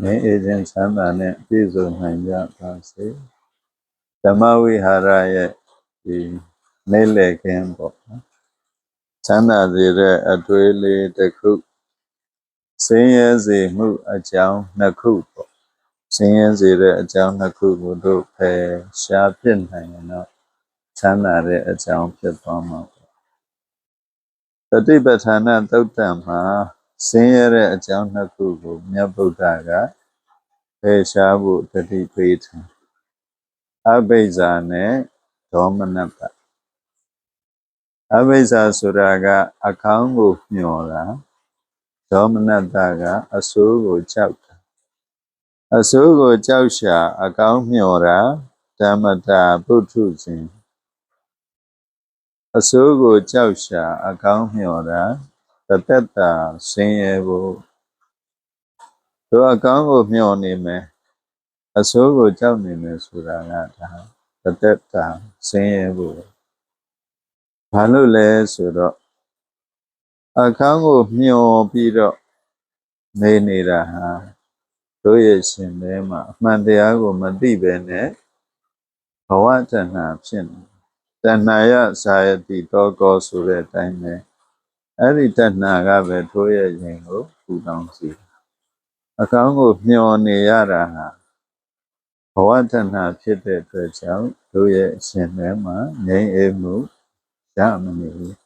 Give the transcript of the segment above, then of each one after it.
ငြိမ်းအေးခြင်းချမ်းသာနဲ့ပြည့်စုံနိုင်ကြပါစေဓမ္မဝိဟာရရဲ့ဒီနေ့လေခင်းပေါ့နော်ချမ်းသာစေတဲ့အတွေးလေးတစ်ခုဆင်းရဲစေမှုအကြောင်းနှစ်ခုပေါ့ဆင်းရဲစေတဲ့အကြောင်းနှစ်ခုကိုတို့ဖယ်ရှားပြစ်နိုင်ရင်တော့ချမ်းသာတဲ့အကြောင်းဖြစ်သွားမှာပေါ့တတိပဋ္ဌာနသုတ်တံမှာ ဆင်းရဲတဲ့အကြောင်းနှစ်ခုကိုမြတ်ဗုဒ္ဓကဖယ်ရှားဖို့တတိပေးတယ်အဘိဇ္ဇာနဲ့ဒေါမနတအဘိဇ္ဇာဆိုတာကအကောင်းကိုမျှော်တာဒေါမနတကအဆိုးကိုကြောက်တာအဆိုးကိုကြောက်ရှာ အကောင်းမျှော်တာဓမ္မတာပုထုဇဉ်အဆိုးကိုကြောက်ရှာ အကောင်းမျှော်တာ တသက်တာဆင်းရဲဖို့တို့အကောင်းကိုမျှော်နေမယ်အဆိုးကိုကြောက်နေမယ်ဆိုတာကဒါတသက်တာဆင်းရဲဖို့ဘာလို့လဲဆိုတော့အကောင်းကိုမျှော်ပြီးတော့နေနေတာဟာတို့ရဲ့ရှင်ထဲမှာအမှန်တရားကိုမသိဘဲနဲ့ဘဝတဏ္ဍာဖြစ်နေတဏ္ဍာယဇာယတိတောကောဆိုတဲ့အတိုင်းပဲ အဲ့ဒီတဏ္ဍာကပဲတို့ရဲ့ရင်ကိုပူတောင်းစီအကောင်းကိုမျှော်နေရတာဟာဘဝတဏ္ဍာဖြစ်တဲ့အတွက်ကြောင့်တို့ရဲ့ရှင်ထဲမှာငြိမ်းအေးမှုရမနေဘူး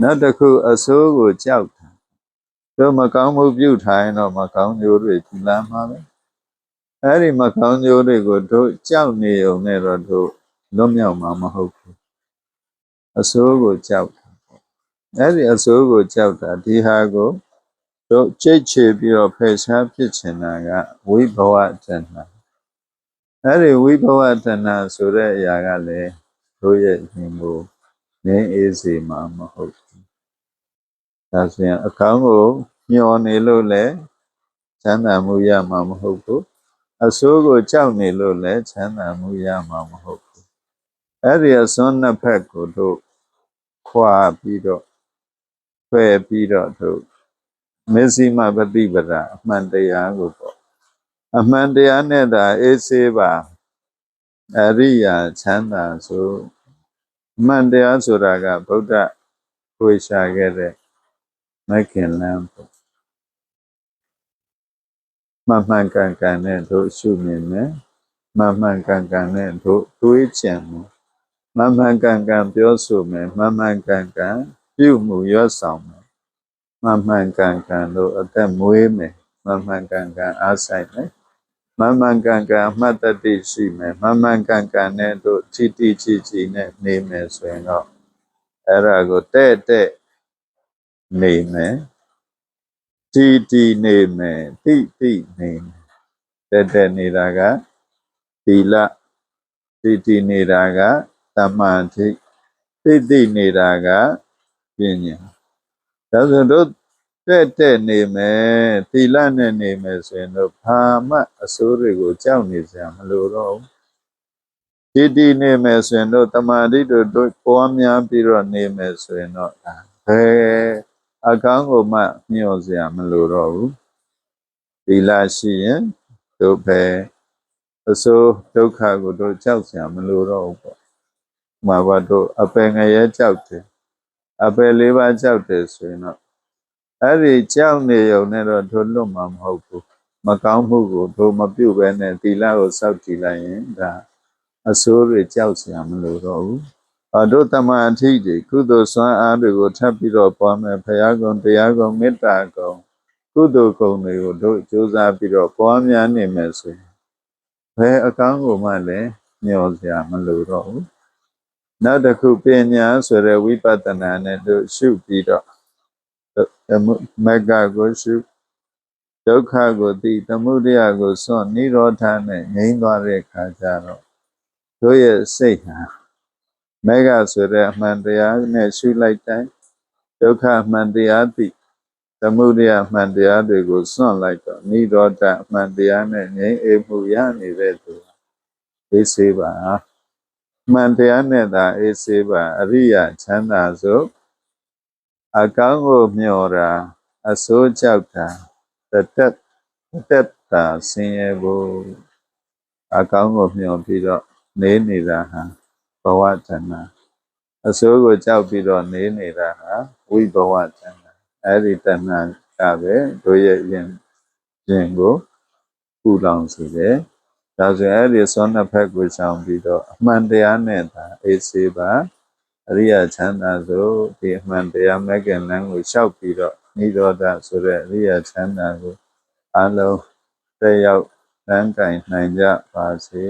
နောက်တစ်ခုအဆိုးကိုကြောက်တာတို့မကောင်းမှုပြုထိုင်တော့မကောင်းကျိုးတွေဒီလာမှာပဲအဲ့ဒီမကောင်းကျိုးတွေကိုတို့ကြောက်နေုံနဲ့တော့တို့လွတ်မြောက်မှာမဟုတ်ဘူးအဆိုးကိုကြောက်တာပေါ့ အဲ့ဒီအဆိုးကိုကြောက်တာဒီဟာကိုတို့ကြိတ်ချေပြီးတော့ဖယ်ရှားဖြစ်ချင်တာကဝိဘဝတဏ္ဍာအဲ့ဒီဝိဘဝတဏ္ဍာဆိုတဲ့အရာကလည်းတို့ရဲ့ရှင်ကိုငြိမ်းအေးစေမှာမဟုတ်ဘူးဒါဆိုရင်အကောင်းကိုညှော်နေလို့လည်းချမ်းသာမှုရမှာမဟုတ်ဘူးအဆိုးကိုကြောက်နေလို့လည်းချမ်းသာမှုရမှာမဟုတ်ဘူးအဲ့ဒီအစွန်းနှစ်ဖက်ကိုတို့ခွာပြီးတော့ ဖယ်ပြီးတော့တို့မေဇိမပฏิပဒါအမှန်တရားကိုပေါ့အမှန်တရားနဲ့သာအေးဆေးပါအရိယာချမ်းသာဆိုအမှန်တရားဆိုတာကဗုဒ္ဓဝေရှာခဲ့တဲ့မက္ခင်လမ်းပေါ့မှန်မှန်ကန်ကန်နဲ့တို့ရှုမြင်မယ်မှန်မှန်ကန်ကန်နဲ့တို့တွေးကြံမယ်မှန်မှန်ကန်ကန်ပြောဆိုမယ်မှန်မှန်ကန်ကန် ပြုမှုရွတ်ဆောင်မယ်မှန်မှန်ကန်ကန်တို့အသက်မွေးမယ်မှန်မှန်ကန်ကန်အားဆိုင်မယ်မှန်မှန်ကန်ကန်အမှတ်တတိရှိမယ်မှန်မှန်ကန်ကန်နဲ့တို့ချီတီချီချီနဲ့နေမယ်ဆိုရင်တော့အဲ့ဒါကိုတဲ့တဲ့နေမယ်တီတီနေမယ်တိတိနေမယ်တဲ့တဲ့နေတာကသီလတီတီနေတာကတမ္မာတိတိတိနေတာက ပညာဒါဆိုတို့တဲ့တဲ့နေမယ်သီလနဲ့နေမယ်ဆိုရင်တော့ဘာမှအစိုးတွေကိုကြောက်နေစရာမလိုတော့ဘူးတီတီနေမယ်ဆိုရင်တော့တမာတိတို့တို့ပွားများပြီးတော့နေမယ်ဆိုရင်တော့ဒါဘယ်အကောင်းကိုမှမျှော်စရာမလိုတော့ဘူးသီလရှိရင်တို့ပဲအစိုးဒုက္ခကိုတို့ကြောက်စရာမလိုတော့ဘူးပေါ့။မှာဘာတို့အပယ်ငရဲကြောက်တယ် အပယ်လေးပါးကြောက်တယ်ဆိုရင်တော့အဲ့ဒီကြောက်နေုံနဲ့တော့တို့လွတ်မှာမဟုတ်ဘူး။မကောင်းမှုကိုတို့မပြုတ်ပဲနဲ့သီလကိုစောင့်တည်လိုက်ရင်ဒါအစိုးတွေကြောက်စရာမလိုတော့ဘူး။အတို့တမန်အထိတွေကုသိုလ်စွမ်းအားတွေကိုထပ်ပြီးတော့ပွားမယ်ဘုရားကုံတရားကုံမေတ္တာကုံကုသိုလ်ကုံတွေကိုတို့ကြိုးစားပြီးတော့ပွားများနေမယ်ဆိုရင်ဘယ်အကောင်းကိုမှလည်းမျှော်စရာမလိုတော့ဘူး နောက်တစ်ခုပညာဆိုတဲ့ဝိပဿနာနဲ့တို့ရှုပြီးတော့မဂ္ဂကိုရှုဒုက္ခကိုသိသမုဒယကိုစွန့်និရောဓနဲ့ငြိမ်းသွားတဲ့ခါကျတော့တို့ရဲ့စိတ်ဟာမဂ္ဂဆိုတဲ့အမှန်တရားနဲ့ရှုလိုက်တိုင်းဒုက္ခအမှန်တရားသိသမုဒယအမှန်တရားတွေကိုစွန့်လိုက်တော့និရောဓအမှန်တရားနဲ့ငြိမ်းအေးမှုရနေတဲ့သူအေးစေးပါ မှန်တရားနဲ့သာအေးစေးပါအရိယာချမ်းသာစို့အကောင်းကိုမျှော်တာအစိုးကြောက်တာတသက်တက်တာဆင်းရဲဖို့အကောင်းကိုမျှော်ပြီးတော့နေနေတာဟာဘဝတဏ္ဍာအစိုးကိုကြောက်ပြီးတော့နေနေတာဟာဝိဘဝတဏ္ဍာအဲ့ဒီတဏ္ဍာကပဲတို့ရဲ့ယင်ရင်ကိုပူလောင်စေတယ် ဒါဆိုရင်အဲ့ဒီသောနှစ်ဖက်ကိုရှောင်ပြီးတော့အမှန်တရားနဲ့သာအေးစေပါအရိယာချမ်းသာဆိုဒီအမှန်တရားမဲ့ခင်လမ်းကိုလျှောက်ပြီးတော့နိရောဓဆိုတဲ့အရိယာချမ်းသာကိုအလုံးတက်ရောက်လမ်းကင်နိုင်ကြပါစေ